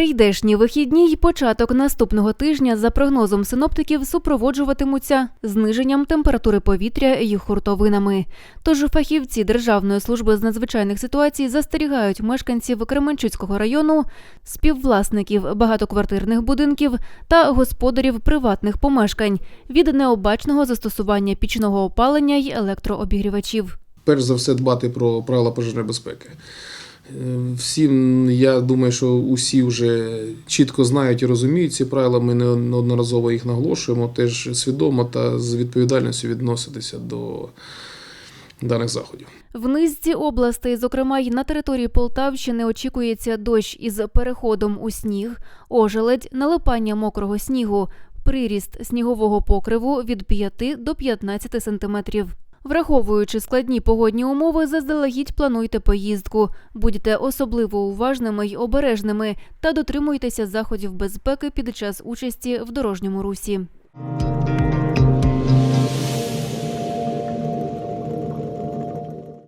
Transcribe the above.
Прийдешні вихідні й початок наступного тижня, за прогнозом синоптиків, супроводжуватимуться зниженням температури повітря і хуртовинами. Тож фахівці Державної служби з надзвичайних ситуацій застерігають мешканців Кременчуцького району, співвласників багатоквартирних будинків та господарів приватних помешкань від необачного застосування пічного опалення й електрообігрівачів. перш за все дбати про правила пожежної безпеки. Е, Всім, я думаю, що усі вже чітко знають і розуміють ці правила. Ми неодноразово їх наголошуємо, теж свідомо та з відповідальністю відноситися до даних заходів. В низці областей, зокрема й на території Полтавщини, очікується дощ із переходом у сніг, ожеледь, налипання мокрого снігу, приріст снігового покриву від 5 до 15 сантиметрів. Враховуючи складні погодні умови, заздалегідь плануйте поїздку. Будьте особливо уважними й обережними та дотримуйтеся заходів безпеки під час участі в дорожньому русі.